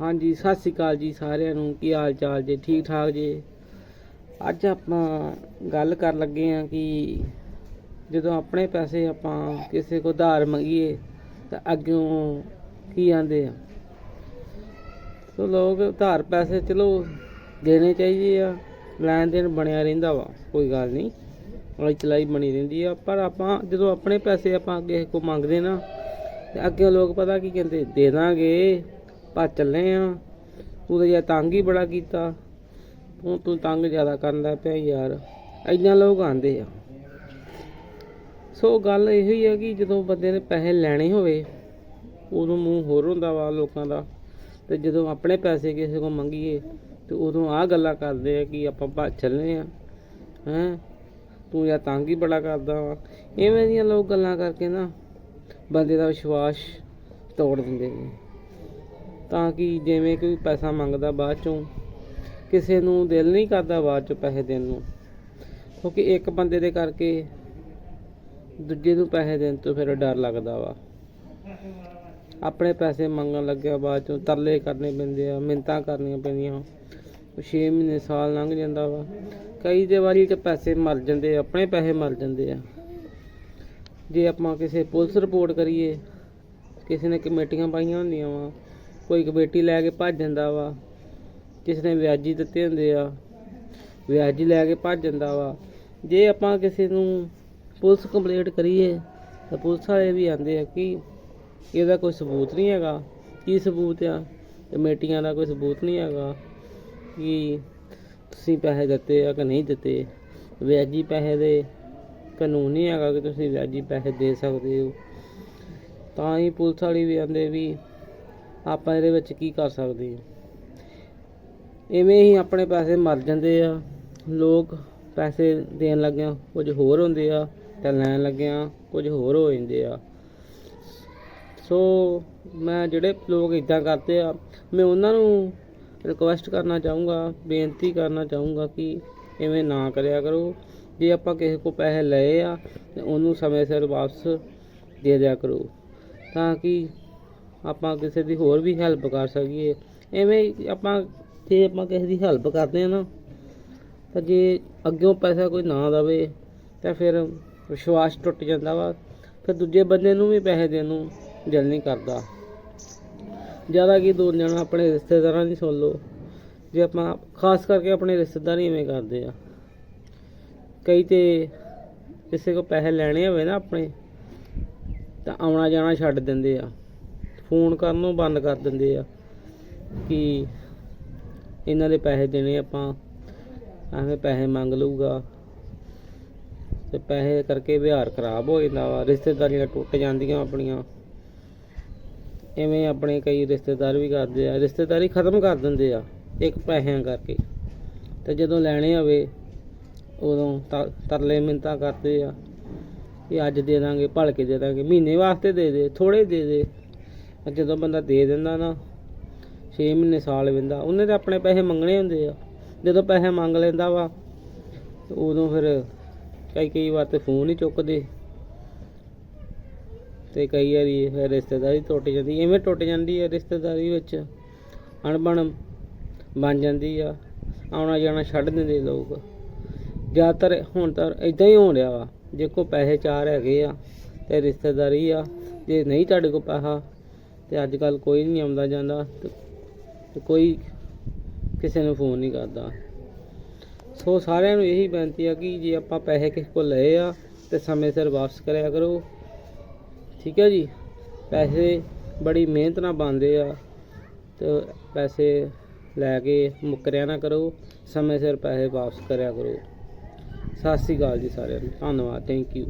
ਹਾਂਜੀ, ਸਤਿ ਸ੍ਰੀ ਅਕਾਲ ਜੀ ਸਾਰਿਆਂ ਨੂੰ। ਕੀ ਹਾਲ ਚਾਲ ਜੀ? ਠੀਕ ਠਾਕ ਜੀ? ਅੱਜ ਆਪਾਂ ਗੱਲ ਕਰਨ ਲੱਗੇ ਆ ਕਿ ਜਦੋਂ ਆਪਣੇ ਪੈਸੇ ਆਪਾਂ ਕਿਸੇ ਕੋ ਉਧਾਰ ਮੰਗੀਏ, ਤਾਂ ਅੱਗੋਂ ਕੀ ਆਂਦੇ ਆ? ਸੋ ਲੋਕ ਉਧਾਰ ਪੈਸੇ ਚਲੋ ਦੇਣੇ ਚਾਹੀਦੇ ਆ ਲੈਣ ਦੇਣ ਬਣਿਆ ਰਹਿੰਦਾ ਵਾ, ਕੋਈ ਗੱਲ ਨਹੀਂ। ਹੌਲੀ ਚਲਾਈ ਬਣੀ ਰਹਿੰਦੀ ਆ, ਪਰ ਆਪਾਂ ਜਦੋਂ ਆਪਣੇ ਪੈਸੇ ਆਪਾਂ ਕਿਸੇ ਕੋ ਮੰਗਦੇ ਨਾ, ਤੇ ਅੱਗੇ ਲੋਕ ਪਤਾ ਕੀ ਕਹਿੰਦੇ, ਦੇ ਦਾਂਗੇ। ਪਾ ਚੱਲੇ ਆ। ਤੂੰ ਤਾਂ ਯਾਰ ਤੰਗ ਹੀ ਬੜਾ ਕੀਤਾ। ਤੂੰ ਤੂੰ ਤੰਗ ਜ਼ਿਆਦਾ ਕਰਦਾ ਪਿਆ ਯਾਰ। ਐਦਾਂ ਲੋਕ ਆਂਦੇ ਆ। ਸੋ ਗੱਲ ਇਹੋ ਹੀ ਹੈ ਕਿ ਜਦੋਂ ਬੰਦੇ ਨੇ ਪੈਸੇ ਲੈਣੇ ਹੋਵੇ, ਉਦੋਂ ਮੂੰਹ ਹੋਰ ਹੁੰਦਾ ਵਾ ਲੋਕਾਂ ਦਾ। ਤੇ ਜਦੋਂ ਆਪਣੇ ਪੈਸੇ ਕਿਸੇ ਕੋਲ ਮੰਗੀਏ, ਤੇ ਉਦੋਂ ਆਹ ਗੱਲਾਂ ਕਰਦੇ ਆ ਕਿ ਆਪਾਂ ਭੱਜ ਚੱਲੇ ਆ। ਹੈਂ? ਤੂੰ ਯਾਰ ਤੰਗ ਹੀ ਬੜਾ ਕਰਦਾ ਵਾ। ਇਵੇਂ ਦੀਆਂ ਲੋਕ ਗੱਲਾਂ ਕਰਕੇ ਨਾ ਬੰਦੇ ਦਾ ਵਿਸ਼ਵਾਸ ਤੋੜ ਦਿੰਦੇ ਨੇ। ਤਾਂ ਕਿ ਜਿਵੇਂ ਕੋਈ ਪੈਸਾ ਮੰਗਦਾ ਬਾਅਦ ਚੋਂ, ਕਿਸੇ ਨੂੰ ਦਿਲ ਨਹੀਂ ਕਰਦਾ ਬਾਅਦ ਚੋਂ ਪੈਸੇ ਦੇਣ ਨੂੰ। ਕਿਉਂਕਿ ਇੱਕ ਬੰਦੇ ਦੇ ਕਰਕੇ ਦੂਜੇ ਨੂੰ ਪੈਸੇ ਦੇਣ ਤੋਂ ਫਿਰ ਡਰ ਲੱਗਦਾ ਵਾ। ਆਪਣੇ ਪੈਸੇ ਮੰਗਣ ਲੱਗਿਆ ਬਾਅਦ ਚੋਂ, ਤਰਲੇ ਕਰਨੇ ਪੈਂਦੇ ਆ ਮਿੰਤਾਂ ਕਰਨੀਆਂ ਪੈਂਦੀਆਂ। 6 ਮਹੀਨੇ ਸਾਲ ਲੰਘ ਜਾਂਦਾ ਵਾ। ਕਈ ਦੇ ਵਾਰੀ ਤੇ ਪੈਸੇ ਮਰ ਜਾਂਦੇ ਆਪਣੇ ਪੈਸੇ ਮਰ ਜਾਂਦੇ ਆ। ਜੇ ਆਪਾਂ ਕਿਸੇ ਪੁਲਿਸ ਰਿਪੋਰਟ ਕਰੀਏ, ਕਿਸੇ ਨੇ ਕਮੇਟੀਆਂ ਪਾਈਆਂ ਹੁੰਦੀਆਂ ਵਾ ਕੋਈ ਕਮੇਟੀ ਲੈ ਕੇ ਭੱਜ ਜਾਂਦਾ ਵਾ, ਕਿਸੇ ਨੇ ਵਿਆਜੀ ਦਿੱਤੇ ਹੁੰਦੇ ਆ, ਵਿਆਜੀ ਲੈ ਕੇ ਭੱਜ ਜਾਂਦਾ ਵਾ। ਜੇ ਆਪਾਂ ਕਿਸੇ ਨੂੰ ਪੁਲਿਸ ਕੰਪਲੇਂਟ ਕਰੀਏ, ਤਾਂ ਪੁਲਿਸ ਵਾਲੇ ਵੀ ਆਂਦੇ ਆ ਕਿ ਇਹਦਾ ਕੋਈ ਸਬੂਤ ਨਹੀਂ ਹੈਗਾ। ਕੀ ਸਬੂਤ ਆ? ਕਮੇਟੀਆਂ ਦਾ ਕੋਈ ਸਬੂਤ ਨਹੀਂ ਹੈਗਾ ਕਿ ਤੁਸੀਂ ਪੈਸੇ ਦਿੱਤੇ ਆ ਕਿ ਨਹੀਂ ਦਿੱਤੇ। ਵਿਆਜੀ ਪੈਸੇ ਦੇ ਕਾਨੂੰਨ ਨਹੀਂ ਹੈਗਾ ਕਿ ਤੁਸੀਂ ਵਿਆਜੀ ਪੈਸੇ ਦੇ ਸਕਦੇ ਹੋ। ਤਾਂ ਹੀ ਪੁਲਿਸ ਵਾਲੀ ਵੀ ਆਂਦੇ ਵੀ ਆਪਾਂ ਇਹਦੇ ਵਿੱਚ ਕੀ ਕਰ ਸਕਦੇ ਹਾਂ? ਐਵੇਂ ਹੀ ਆਪਣੇ ਪੈਸੇ ਮਰ ਜਾਂਦੇ ਆ। ਲੋਕ ਪੈਸੇ ਦੇਣ ਲੱਗਿਆ ਕੁਝ ਹੋਰ ਹੁੰਦੇ ਆ ਤੇ ਲੈਣ ਲੱਗਿਆ ਕੁਝ ਹੋਰ ਹੋ ਜਾਂਦੇ ਆ। ਸੋ ਮੈਂ ਜਿਹੜੇ ਲੋਕ ਇਦਾਂ ਕਰਦੇ ਆ, ਮੈਂ ਉਹਨਾਂ ਨੂੰ ਰਿਕੁਐਸਟ ਕਰਨਾ ਚਾਹੂੰਗਾ, ਬੇਨਤੀ ਕਰਨਾ ਚਾਹੂੰਗਾ ਕਿ ਐਵੇਂ ਨਾ ਕਰਿਆ ਕਰੋ। ਜੇ ਆਪਾਂ ਕਿਸੇ ਕੋ ਪੈਸੇ ਲਏ ਆ, ਤੇ ਉਹਨੂੰ ਸਮੇਂ ਸਿਰ ਵਾਪਸ ਦੇ ਦਿਆ ਕਰੋ। ਤਾਂ ਕਿ ਆਪਾਂ ਕਿਸੇ ਦੀ ਹੋਰ ਵੀ ਹੈਲਪ ਕਰ ਸਕੀਏ। ਐਵੇਂ ਆਪਾਂ, ਜੇ ਆਪਾਂ ਕਿਸੇ ਦੀ ਹੈਲਪ ਕਰਦੇ ਆ ਨਾ, ਤਾਂ ਜੇ ਅੱਗਿਓਂ ਪੈਸਾ ਕੋਈ ਨਾ ਦਵੇ, ਤਾਂ ਫਿਰ ਵਿਸ਼ਵਾਸ ਟੁੱਟ ਜਾਂਦਾ ਵਾ। ਫਿਰ ਦੂਜੇ ਬੰਦੇ ਨੂੰ ਵੀ ਪੈਸੇ ਦੇਣ ਨੂੰ ਦਿਲ ਨਹੀਂ ਕਰਦਾ। ਜ਼ਿਆਦਾ ਕੀ ਦੂਰ ਜਾਣਾ ਆਪਣੇ ਰਿਸ਼ਤੇਦਾਰਾਂ ਦੀ ਸੁਣ ਲਓ। ਜੇ ਆਪਾਂ ਖਾਸ ਕਰਕੇ ਆਪਣੇ ਰਿਸ਼ਤੇਦਾਰ ਹੀ ਐਵੇਂ ਕਰਦੇ ਆ। ਕਈ ਤੇ ਕਿਸੇ ਕੋ ਪੈਸੇ ਲੈਣੇ ਹੋਵੇ ਨਾ ਆਪਣੇ, ਤਾਂ ਆਉਣਾ ਜਾਣਾ ਛੱਡ ਦਿੰਦੇ ਆ। ਫੋਨ ਕਰਨੋਂ ਬੰਦ ਕਰ ਦਿੰਦੇ ਆ ਕਿ ਇਹਨਾਂ ਦੇ ਪੈਸੇ ਦੇਣੇ ਆਪਾਂ, ਐਵੇਂ ਪੈਸੇ ਮੰਗ ਲਊਗਾ। ਤੇ ਪੈਸੇ ਕਰਕੇ ਵਿਹਾਰ ਖਰਾਬ ਹੋ ਜਾਂਦਾ ਵਾ, ਰਿਸ਼ਤੇਦਾਰੀਆਂ ਟੁੱਟ ਜਾਂਦੀਆਂ ਆਪਣੀਆਂ। ਐਵੇਂ ਆਪਣੇ ਕਈ ਰਿਸ਼ਤੇਦਾਰ ਵੀ ਕਰਦੇ ਆ, ਰਿਸ਼ਤੇਦਾਰੀ ਖਤਮ ਕਰ ਦਿੰਦੇ ਆ ਇੱਕ ਪੈਸਿਆਂ ਕਰਕੇ। ਤੇ ਜਦੋਂ ਲੈਣੇ ਹੋਵੇ, ਉਦੋਂ ਤ- ਤਰਲੇ ਮਿੰਤਾ ਕਰਦੇ ਆ ਕਿ ਅੱਜ ਦੇ ਦਾਂਗੇ ਭਲ ਕੇ ਦੇ ਦਾਂਗੇ, ਮਹੀਨੇ ਵਾਸਤੇ ਦੇ ਦੇ ਥੋੜੇ ਦੇ ਦੇ। ਜਦੋਂ ਬੰਦਾ ਦੇ ਦਿੰਦਾ ਨਾ 6 ਮਹੀਨੇ ਸਾਲ ਵਿੰਦਾ, ਉਹਨੇ ਤਾਂ ਆਪਣੇ ਪੈਸੇ ਮੰਗਣੇ ਹੁੰਦੇ ਆ। ਜਦੋਂ ਪੈਸੇ ਮੰਗ ਲੈਂਦਾ ਵਾ ਉਦੋਂ ਫਿਰ ਕਈ ਕਈ ਵਾਰ ਤੇ ਫੋਨ ਹੀ ਚੁੱਕਦੇ। ਤੇ ਕਈ ਵਾਰੀ ਫਿਰ ਰਿਸ਼ਤੇਦਾਰੀ ਟੁੱਟ ਜਾਂਦੀ, ਐਵੇਂ ਟੁੱਟ ਜਾਂਦੀ ਹੈ ਰਿਸ਼ਤੇਦਾਰੀ ਵਿੱਚ। ਅਣਬਣ ਬਣ ਜਾਂਦੀ ਆ, ਆਉਣਾ ਜਾਣਾ ਛੱਡ ਦਿੰਦੇ ਲੋਕ। ਜ਼ਿਆਦਾਤਰ ਹੁਣ ਤਾਂ ਇਦਾਂ ਹੀ ਹੋ ਰਿਹਾ ਵਾ, ਜੇ ਕੋ ਪੈਸੇ ਚਾਰ ਹੈਗੇ ਆ ਤੇ ਰਿਸ਼ਤੇਦਾਰੀ ਆ, ਜੇ ਨਹੀਂ ਤੁਹਾਡੇ ਕੋਲ ਪੈਸਾ ਤੇ ਅੱਜ ਕੱਲ ਕੋਈ ਨਹੀਂ ਆਉਂਦਾ ਜਾਂਦਾ ਤੇ ਕੋਈ ਕਿਸੇ ਨੂੰ ਫੋਨ ਨਹੀਂ ਕਰਦਾ। ਸੋ ਸਾਰਿਆਂ ਨੂੰ ਇਹੀ ਬੇਨਤੀ ਆ ਕਿ ਜੇ ਆਪਾਂ ਪੈਸੇ ਕਿਸੇ ਕੋਲ ਲਏ ਆ ਤੇ ਸਮੇਂ ਸਿਰ ਵਾਪਸ ਕਰਿਆ ਕਰੋ। ਠੀਕ ਹੈ ਜੀ? ਪੈਸੇ ਬੜੀ ਮਿਹਨਤ ਨਾਲ ਬਣਦੇ ਆ ਤੇ ਪੈਸੇ ਲੈ ਕੇ ਮੁੱਕਰਿਆ ਨਾ ਕਰੋ, ਸਮੇਂ ਸਿਰ ਪੈਸੇ ਵਾਪਸ ਕਰਿਆ ਕਰੋ। ਸਤਿ ਸ੍ਰੀ ਅਕਾਲ ਜੀ ਸਾਰਿਆਂ ਨੂੰ। ਧੰਨਵਾਦ। Thank you